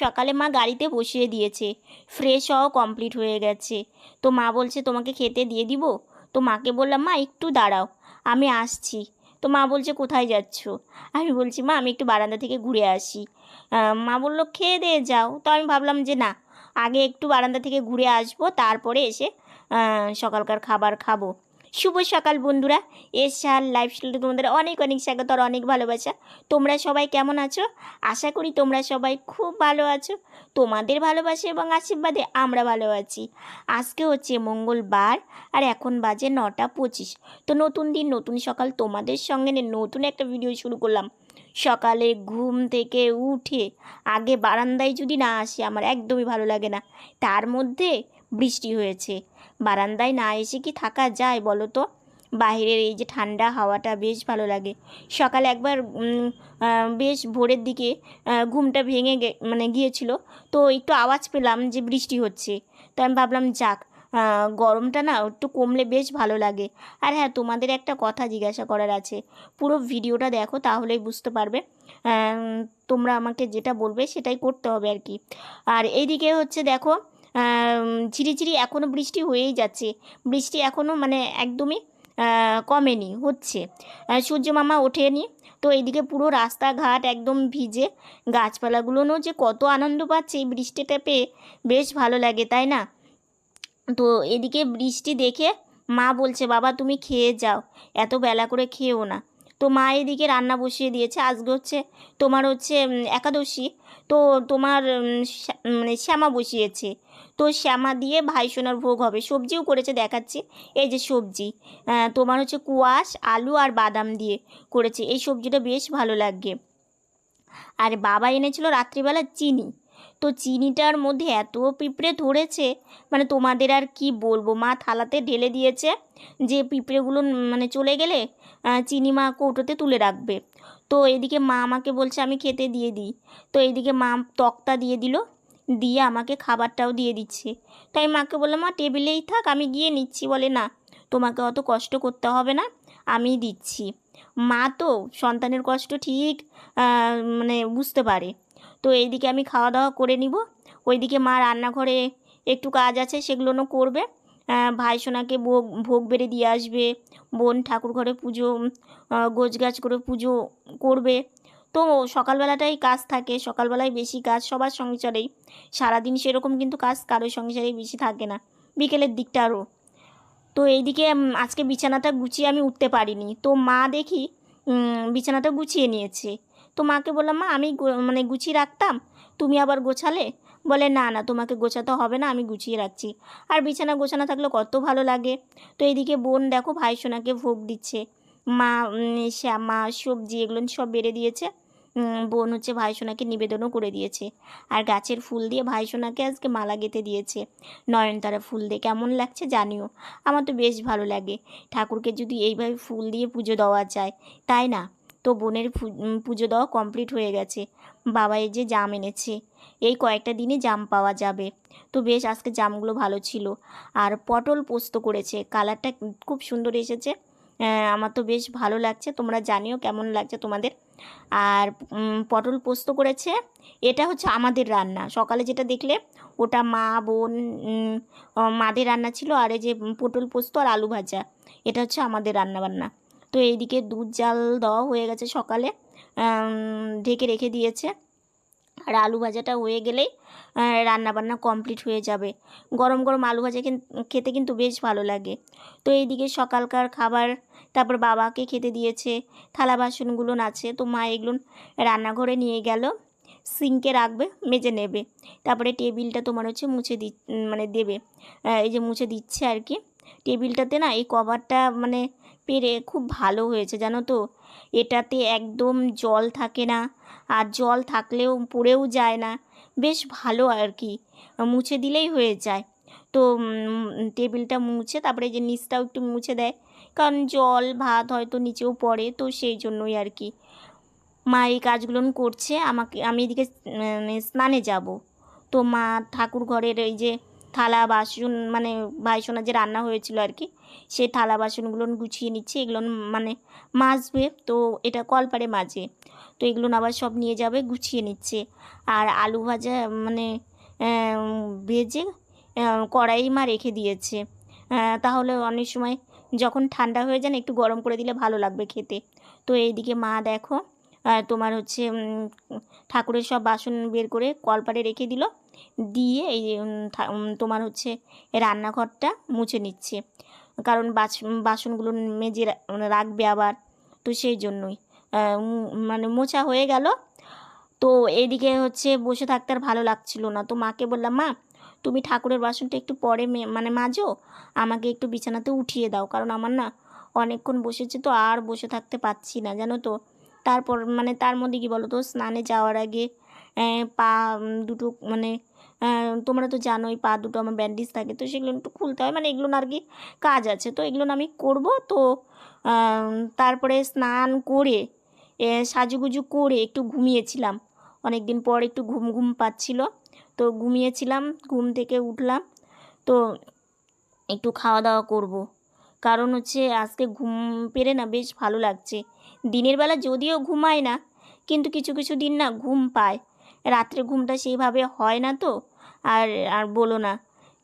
সকালে মা গাড়িতে বসিয়ে দিয়েছে। ফ্রেশ হওয়া কমপ্লিট হয়ে গেছে। তো মা বলছে, তোমাকে খেতে দিয়ে দিব? তো মাকে বললাম, মা, একটু দাঁড়াও, আমি আসছি। তো মা বলছে, কোথায় যাচ্ছ? আমি বলছি, মা, আমি একটু বারান্দা থেকে ঘুরে আসি। মা বলল, খেয়ে দিয়ে যাও। তো আমি ভাবলাম যে, না, আগে একটু বারান্দা থেকে ঘুরে আসব, তারপরে এসে সকালকার খাবার খাব। শুভ সকাল বন্ধুরা। এসার লাইফস্টাইলে তোমাদের অনেক অনেক স্বাগত আর অনেক ভালোবাসা। তোমরা সবাই কেমন আছো? আশা করি তোমরা সবাই খুব ভালো আছো। তোমাদের ভালোবাসা এবং আশীর্বাদে আমরা ভালো আছি। আজকে হচ্ছে মঙ্গলবার আর এখন বাজে নটা পঁচিশ। তো নতুন দিন, নতুন সকাল তোমাদের সঙ্গে নতুন একটা ভিডিও শুরু করলাম। সকালে ঘুম থেকে উঠে আগে বারান্দায় যদি না আসে, আমার একদমই ভালো লাগে না। তার মধ্যে বৃষ্টি হয়েছে। বারান্দায় না এসে কি থাকা যায় বলো তো? বাইরের এই যে ঠান্ডা হাওয়াটা বেশ ভালো লাগে। সকালে একবার বেশ ভোরের দিকে ঘুমটা ভেঙে মানে গিয়েছিল। তো একটু আওয়াজ পেলাম যে বৃষ্টি হচ্ছে। তো আমি ভাবলাম, যাক গরমটা না একটু কমলে বেশ ভালো লাগে। আর হ্যাঁ তোমাদের একটা কথা জিজ্ঞাসা করার আছে। পুরো ভিডিওটা দেখো তাহলেই বুঝতে পারবে। তোমরা আমাকে যেটা বলবে সেটাই করতে হবে আর কি। আর এইদিকে হচ্ছে দেখো ঝিরিঝিরি এখনও বৃষ্টি হয়েই যাচ্ছে। বৃষ্টি এখনও মানে একদমই কমেনি, হচ্ছে। সূর্য মামা ওঠেনি। তো এইদিকে পুরো রাস্তাঘাট একদম ভিজে। গাছপালাগুলোও যে কত আনন্দ পাচ্ছে এই বৃষ্টিটা পেয়ে, বেশ ভালো লাগে, তাই না? তো এদিকে বৃষ্টি দেখে মা বলছে, বাবা, তুমি খেয়ে যাও, এত বেলা করে খেয়েও না। তো মা এদিকে রান্না বসিয়ে দিয়েছে। আজকে হচ্ছে তোমার হচ্ছে একাদশী। তো তোমার মানে শ্যামা বসিয়েছে। তো শ্যামা দিয়ে ভাইসোনার ভোগ হবে। সবজিও করেছে, দেখাচ্ছি। এই যে সবজি তোমার হচ্ছে কুয়াশ, আলু আর বাদাম দিয়ে করেছে। এই সবজিটা বেশ ভালো লাগে। আর বাবা এনেছিল রাত্রিবেলা চিনি। তো চিনিটার মধ্যে এত পিঁপড়ে ধরেছে মানে তোমাদের আর কি বলব? মা থালাতে ঢেলে দিয়েছে যে পিঁপড়েগুলো মানে চলে গেলে চিনি মা কৌটোতে তুলে রাখবে। তো এদিকে মা আমাকে বলছে, আমি খেতে দিয়ে দিই। তো এদিকে মা তক্তা দিয়ে দিল, দিয়ে আমাকে খাবারটাও দিয়ে দিচ্ছে। তাই মাকে বললাম, মা, টেবিলেই থাক, আমি গিয়ে নিচ্ছি। বলে, না, তোমাকে অত কষ্ট করতে হবে না আমি দিচ্ছি। মা তো সন্তানের কষ্ট ঠিক মানে বুঝতে পারে। তো এইদিকে আমি খাওয়া দাওয়া করে নিব। ওইদিকে মা রান্নাঘরে একটু কাজ আছে, সেগুলো করবে। ভাই সোনাকে ভোগ ভোগ বেড়ে দিয়ে আসবে। বোন ঠাকুর ঘরে পুজো গোছ গাছ করে পুজো করবে। তো সকালবেলাটাই কাজ থাকে, সকালবেলায় বেশি কাজ সবার সংসারেই সারাদিন সেরকম কিন্তু কাজ কারোর সংসারেই বেশি থাকে না, বিকেলের দিকটা আরও। তো এইদিকে আজকে বিছানাটা গুছিয়ে আমি উঠতে পারিনি। তো মা দেখি বিছানাটা গুছিয়ে নিয়েছে। তো মাকে বললাম, মা, আমি মানে গুছিয়ে রাখতাম, তুমি আবার গোছালে? বলে, না না, তোমাকে গোছাতে হবে না, আমি গুছিয়ে রাখছি। আর বিছানা গোছানো থাকলে কত ভালো লাগে। তো এইদিকে বোন দেখো ভাই সোনাকে ভোগ দিচ্ছে। মা শ্যামা সবজি এগুলো সব বেড়ে দিয়েছে। বোন হচ্ছে ভাই সোনাকে নিবেদনও করে দিয়েছে। আর গাছের ফুল দিয়ে ভাই সোনাকে আজকে মালা গেঁথে দিয়েছে। নয়নতারা ফুল দিয়ে কেমন লাগছে জানিও? আমার তো বেশ ভালো লাগে। ঠাকুরকে যদি এইভাবে ফুল দিয়ে পুজো দেওয়া যায়, তাই না? তো বোনের পুজো দেওয়া কমপ্লিট হয়ে গেছে। বাবা এই যে জাম এনেছে। এই কয়েকটা দিনে জাম পাওয়া যাবে। তো বেশ, আজকে জামগুলো ভালো ছিল। আর পটল পোস্ত করেছে। কালারটা খুব সুন্দর এসেছে। আমার তো বেশ ভালো লাগছে। তোমরা জানিও কেমন লাগছে তোমাদের। আর পটল পোস্ত করেছে। এটা হচ্ছে আমাদের রান্না। সকালে যেটা দেখলে ওটা মা, বোন মাদের রান্না ছিল। আর এই যে পটল পোস্ত আর আলু ভাজা। এটা হচ্ছে আমাদের রান্না বান্না তো এইদিকে দুধ জাল দেওয়া হয়ে গেছে সকালে ঢেকে রেখে দিয়েছে। আর আলু ভাজাটা হয়ে গেলেই রান্না বান্না কমপ্লিট হয়ে যাবে। গরম গরম আলু ভাজা খেতে কিন্তু বেশ ভালো লাগে। তো এইদিকে সকালকার খাবার, তারপর বাবাকে খেতে দিয়েছে, থালা বাসনগুলো আছে তো মা এগুলো রান্নাঘরে নিয়ে গেল, সিঙ্কে রাখবে, মেজে নেবে। তারপরে টেবিলটা তোমার হচ্ছে মুছে দি মানে দেবে এই যে মুছে দিচ্ছে আর কি। টেবিলটাতে না এই কভারটা মানে পেরে খুব ভালো হয়েছে, জানো তো? এটাতে একদম জল থাকে না, আর জল থাকলেও পড়েও যায় না। বেশ ভালো আর কি, মুছে দিলেই হয়ে যায়। তো টেবিলটা মুছে, তারপরে যে নিচটাও একটু মুছে দেয়, কারণ জল, ভাত হয়তো নিচেও পড়ে, তো সেই জন্যই আর কি। মা এই কাজগুলো করছে, আমাকে, আমি এদিকে স্নানে যাব। তো মা ঠাকুর ঘরের এই যে থালা বাসন মানে ভাইসোনা যে রান্না হয়েছিল আর কি, সেই থালা বাসনগুলো গুছিয়ে নিচ্ছে, এগুলো মানে মাজবে, তো এটা কলপারে মাঝে তো এগুলো আবার সব নিয়ে যাবে, গুছিয়ে নিচ্ছে। আর আলু ভাজা মানে ভেজে কড়াই মা রেখে দিয়েছে। তাহলে অনেক সময় যখন ঠান্ডা হয়ে যায় না, একটু গরম করে দিলে ভালো লাগবে খেতে। তো এইদিকে মা দেখো তোমার হচ্ছে ঠাকুরের সব বাসন বের করে কলপারে রেখে দিল। দিয়ে এই তোমার হচ্ছে রান্নাঘরটা মুছে নিচ্ছে। কারণ বাস বাসনগুলো মেজে মানে রাখবে আবার। তো সেই জন্যই মানে মোছা হয়ে গেল। তো এদিকে হচ্ছে বসে থাকতে আর ভালো লাগছিল না। তো মাকে বললাম, মা, তুমি ঠাকুরের বাসনটা একটু পরে মানে মাজো। আমাকে একটু বিছানাতে উঠিয়ে দাও। কারণ আমার না অনেকক্ষণ বসেছে তো আর বসে থাকতে পারছি না। জানো তো তারপর মানে তার মধ্যে কি বলো তো স্নানে যাওয়ার আগে পা দুটো মানে তোমরা তো জানোই পা দুটো আমার ব্যান্ডেজ থাকে, তো সেগুলো একটু খুলতে হয়। মানে এগুলো আর কি কাজ আছে, তো এগুলো আমি করব, তো তারপরে স্নান করে সাজুগুজু করে একটু ঘুমিয়েছিলাম। অনেক দিন পর একটু ঘুম ঘুম পাচ্ছিল, তো ঘুমিয়েছিলাম, ঘুম থেকে উঠলাম, তো একটু খাওয়া দাওয়া করব। কারণ হচ্ছে আজকে ঘুম পেরে না বেশ ভালো লাগছে। দিনের বেলা যদিও ঘুমায় না, কিন্তু কিছু কিছু দিন না ঘুম পায়। রাত্রে ঘুমটা সেইভাবে হয় না তো, আর আর বলো না,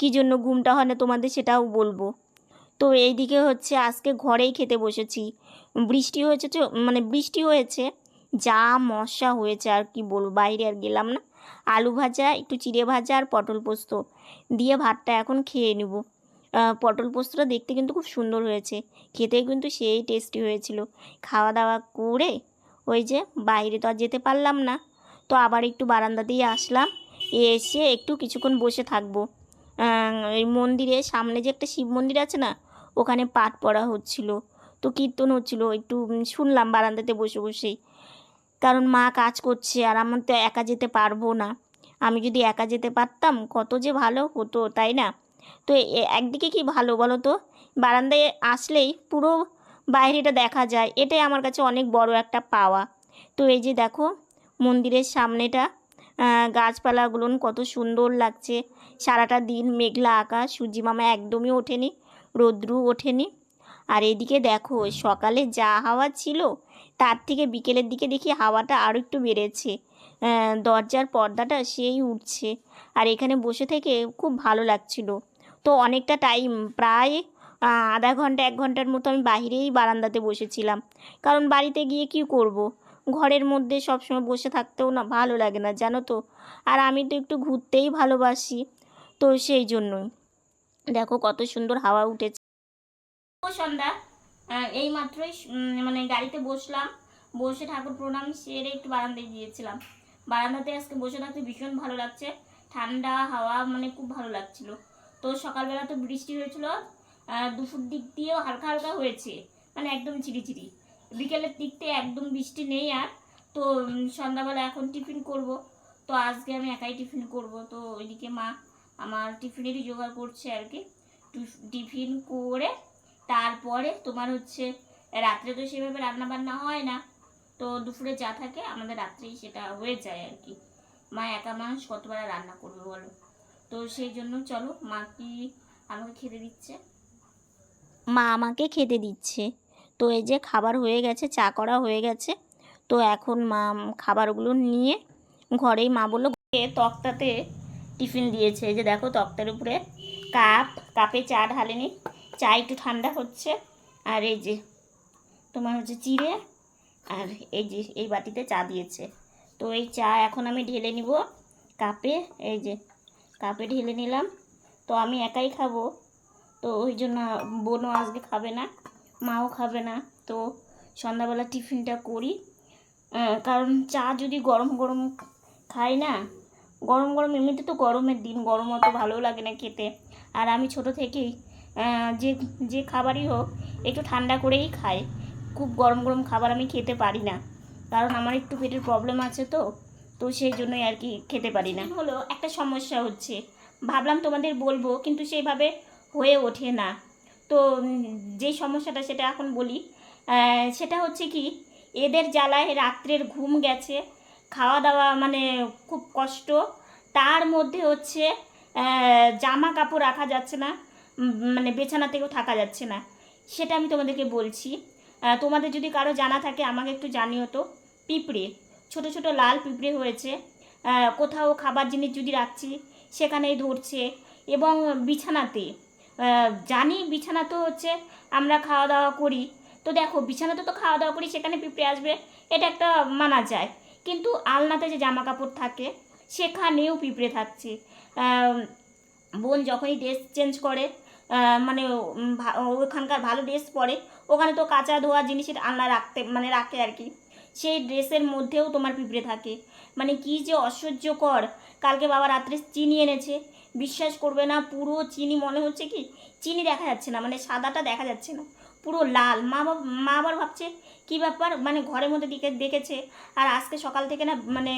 কী জন্য ঘুমটা হয় না তোমাদের সেটাও বলব। তো এইদিকে হচ্ছে আজকে ঘরেই খেতে বসেছি। বৃষ্টি হয়েছে তো মানে বৃষ্টি হয়েছে, যা মশা হয়েছে আর কি বলব, বাইরে আর গেলাম না। আলু ভাজা, একটু চিড়ে ভাজা আর পটল পোস্ত, দিয়ে ভাতটা এখন খেয়ে নেব। পটল পোস্তটা দেখতে কিন্তু খুব সুন্দর হয়েছে। খেতে কিন্তু সেই টেস্টি হয়েছিল। খাওয়া দাওয়া করে ওই যে বাইরে তো আর যেতে পারলাম না। তো আবার একটু বারান্দাতেই আসলাম। এসে একটু কিছুক্ষণ বসে থাকব। এই মন্দিরে সামনে যে একটা শিব মন্দির আছে না, ওখানে পাঠ পড়া হচ্ছিল। তো কীর্তন হচ্ছিল, একটু শুনলাম বারান্দাতে বসে বসেই। কারণ মা কাজ করছে আর আমার তো একা যেতে পারব না। আমি যদি একা যেতে পারতাম, কত যে ভালো হতো, তাই না? তো একদিকে কি ভালো বলো তো? বারান্দায় আসলেই পুরো বাইরেটা দেখা যায়। এটাই আমার কাছে অনেক বড় একটা পাওয়া। তো এই যে দেখো, মন্দিরের সামনেটা গাছপালাগুলো কত সুন্দর লাগছে। সারাটা দিন মেঘলা আকাশ মামা একদমই ওঠেনি রৌদ্রু ওঠেনি। আর এদিকে দেখো, সকালে যা হাওয়া ছিল, তার থেকে বিকেলের দিকে দেখি হাওয়াটা আরও একটু বেড়েছে। দরজার পর্দাটা সেই উঠছে। আর এখানে বসে থেকে খুব ভালো লাগছিল। তো অনেকটা টাইম প্রায় আধা ঘণ্টা, এক ঘণ্টার মতো আমি বাইরেই বারান্দাতে বসেছিলাম। কারণ বাড়িতে গিয়ে কি করব। ঘরের মধ্যে সবসময় বসে থাকতেও না ভালো লাগে না, জানো তো? আর আমি তো একটু ঘুরতেই ভালোবাসি, তো সেই জন্যই। দেখো কত সুন্দর হাওয়া উঠেছে। ও সন্ধ্যা এই মাত্রই মানে গাড়িতে বসলাম। বসে ঠাকুর প্রণাম সেরে একটু বারান্দায় গিয়েছিলাম। বারান্দাতে আজকে বসে থাকতে ভীষণ ভালো লাগছে। ঠান্ডা হাওয়া মানে খুব ভালো লাগছিল। তো সকালবেলা তো বৃষ্টি হয়েছিল দুপুর দিক দিয়েও হালকা হালকা হয়েছে মানে একদম চিরিচিরি বিকেলের দিক থেকে একদম বৃষ্টি নেই আর, তো সন্ধ্যাবেলা এখন টিফিন করব। তো আজকে আমি একাই টিফিন করব, তো ওইদিকে মা আমার টিফিনেরই জোগাড় করছে আর কি। টিফিন করে তারপরে তোমার হচ্ছে, রাত্রে তো সেভাবে রান্না বান্না হয় না, তো দুপুরে যা থাকে আমাদের রাত্রেই সেটা হয়ে যায় আর কি। মা একা মানুষ কতবার রান্না করবে বলো? তো সেই জন্য চলো মা কি আমাকে খেতে দিচ্ছে? মা আমাকে খেতে দিচ্ছে। তো এই যে খাবার হয়ে গেছে, চা করা হয়ে গেছে। তো এখন মা খাবারগুলো নিয়ে ঘরেই মা বলল, "এ তক্তাতে টিফিন দিয়েছে। যে দেখো তক্তার উপরে কাপ, কাপে চা ঢালেনি। চা একটু ঠান্ডা হচ্ছে। আর এই যে তোমার হচ্ছে চিড়ে, আর এই যে এই বাটিতে চা দিয়েছে। তো এই চা এখন আমি ঢেলে নিব কাপে। এই যে কাপে ঢেলে নিলাম। তো আমি একাই খাব। তো ওই জন্য বোনও আজকে খাবে না, মাও খাবে না। তো সন্ধ্যাবেলা টিফিনটা করি। কারণ চা যদি গরম গরম খাই না, গরম গরম এমনিতে তো গরমের দিন, গরম অত ভালো লাগে না খেতে। আর আমি ছোট থেকেই যে যে খাবারই হোক, একটু ঠান্ডা করেই খাই। খুব গরম গরম খাবার আমি খেতে পারি না। কারণ আমার একটু পেটের প্রবলেম আছে তো। তো সেই জন্যই আর কি খেতে পারি না। হলো একটা সমস্যা হচ্ছে। ভাবলাম তোমাদের বলব, কিন্তু সেইভাবে হয়ে ওঠে না। তো যেই সমস্যাটা সেটা এখন বলি। সেটা হচ্ছে কি, এদের জ্বালায় রাত্রের ঘুম গেছে খাওয়া দাওয়া মানে খুব কষ্ট। তার মধ্যে হচ্ছে জামা কাপড় রাখা যাচ্ছে না মানে বিছানাতেও থাকা যাচ্ছে না। সেটা আমি তোমাদেরকে বলছি। তোমাদের যদি কারও জানা থাকে, আমাকে একটু জানিও তো। পিঁপড়ে। ছোট ছোট লাল পিঁপড়ে হয়েছে। কোথাও খাবার জিনিস যদি রাখছি, সেখানেই ধরছে এবং বিছানাতে। জানি বিছানা তো হচ্ছে আমরা খাওয়া দাওয়া করি। তো দেখো, বিছানাতে তো খাওয়া দাওয়া করি, সেখানে পিঁপড়ে আসবে, এটা একটা মানা যায়। কিন্তু আলনাতে যে জামা কাপড় থাকে, সেখানেও পিঁপড়ে থাকছে। বোন যখনই ড্রেস চেঞ্জ করে মানে ওখানকার ভালো ড্রেস পরে, ওখানে তো কাঁচা ধোয়া জিনিসের আলনা রাখতে মানে রাখে আর কি। সেই ড্রেসের মধ্যেও তোমার পিঁপড়ে থাকে। মানে কি যে অসহ্যকর। কালকে বাবা রাত্রে চিনি এনেছে। বিশ্বাস করবে না, পুরো চিনি, মনে হচ্ছে কি? চিনি দেখা যাচ্ছে না মানে সাদাটা দেখা যাচ্ছে না। পুরো লাল। মা মা আবার ভাবছে, কী ব্যাপার? মানে ঘরের মধ্যে দিকে, দেখেছে। আর আজকে সকাল থেকে না মানে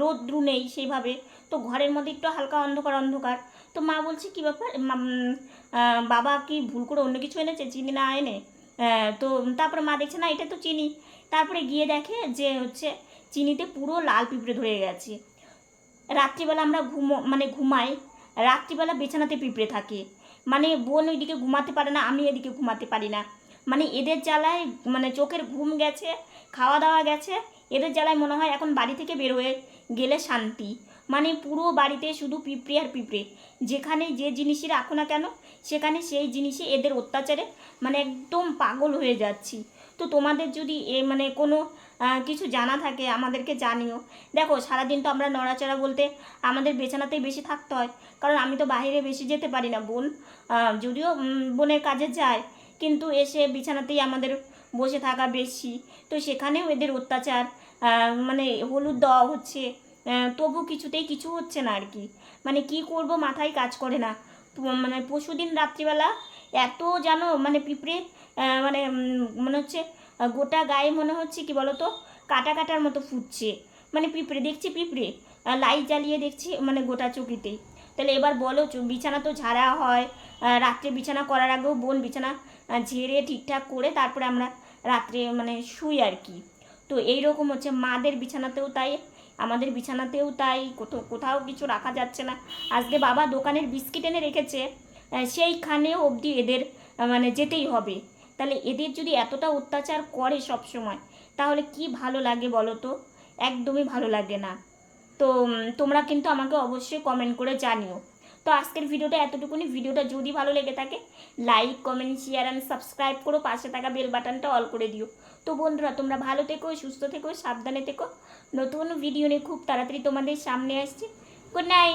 রোদ্রু নেই সেইভাবে। তো ঘরের মধ্যে একটু হালকা অন্ধকার অন্ধকার। তো মা বলছে, কী ব্যাপার? বাবা কি ভুল করে অন্য কিছু এনেছে? চিনি না এনে? তো তারপরে মা দেখছে, না, এটা তো চিনি। তারপরে গিয়ে দেখে যে হচ্ছে চিনিতে পুরো লাল পিঁপড়ে ধরে গেছে। রাত্রিবেলা আমরা ঘুমো মানে ঘুমাই, রাত্রিবেলা বিছানাতে পিঁপড়ে থাকে। মানে বোন ওইদিকে ঘুমাতে পারে না, আমি এদিকে ঘুমাতে পারি না। মানে এদের জ্বালায় মানে চোখের ঘুম গেছে, খাওয়া দাওয়া গেছে, এদের জ্বালায় মনে হয় এখন বাড়ি থেকে বের হয়ে গেলে শান্তি। মানে পুরো বাড়িতে শুধু পিঁপড়ে আর পিঁপড়ে। যেখানে যে জিনিসই রাখো না কেন, সেখানে সেই জিনিসই এদের অত্যাচারে মানে একদম পাগল হয়ে যাচ্ছি। তো তোমাদের যদি এ মানে কোনো কিছু জানা থাকে, আমাদেরকে জানিও। দেখো, সারাদিন তো আমরা নড়াচড়া বলতে আমাদের বেছানাতেই বেশি থাকতে হয়। কারণ আমি তো বাইরে বেশি যেতে পারি না, বোন। যদিও বোনের কাজে যায়, কিন্তু এসে বিছানাতেই আমাদের বসে থাকা বেশি। তো সেখানেও এদের অত্যাচার মানে হলুদ দেওয়া হচ্ছে তবু কিছুতেই কিছু হচ্ছে না আর কি। মানে কি করব, মাথায় কাজ করে না। মানে পরশুদিন রাত্রিবেলা এত যেন মানে পিঁপড়ে মানে মনে হচ্ছে গোটা গায়ে মনে হচ্ছে কি বলতো কাটা কাটার মতো ফুটছে। মানে পিঁপড়ে দেখছি পিঁপড়ে? লাইট জ্বালিয়ে দেখছি মানে গোটা চকিতেই। তাহলে এবার বলো বিছানা তো ঝাড়া হয় রাত্রে বিছানা করার আগেও বোন বিছানা ঝেড়ে ঠিকঠাক করে তারপরে আমরা রাত্রে মানে শুই আর কি। তো এই রকম হচ্ছে মাদের বিছানাতেও তাই আমাদের বিছানাতেও তাই কোথাও কোথাও কিছু রাখা যাচ্ছে না। আজকে বাবা দোকানের বিস্কিট এনে রেখেছে আহ, সেইখানেও অবধি এদের মানে যেতেই হবে। তাহলে এদের যদি এতটা অত্যাচার করে সব সময় তাহলে কি ভালো লাগে বলো তো? একদমই ভালো লাগে না। তো তোমরা কিন্তু আমাকে অবশ্যই কমেন্ট করে জানিও। তো আজকের ভিডিওটা এতটুকুনি। ভিডিওটা যদি ভালো লেগে থাকে like comment share and subscribe করো। পাশে থাকা বেল বাটনটা অল করে দিও। তো বন্ধুরা, তোমরা ভালো থেকো, সুস্থ থেকো, সাবধানে থেকো। নতুন ভিডিও নিয়ে খুব তাড়াতাড়ি তোমাদের সামনে আসছি। Good night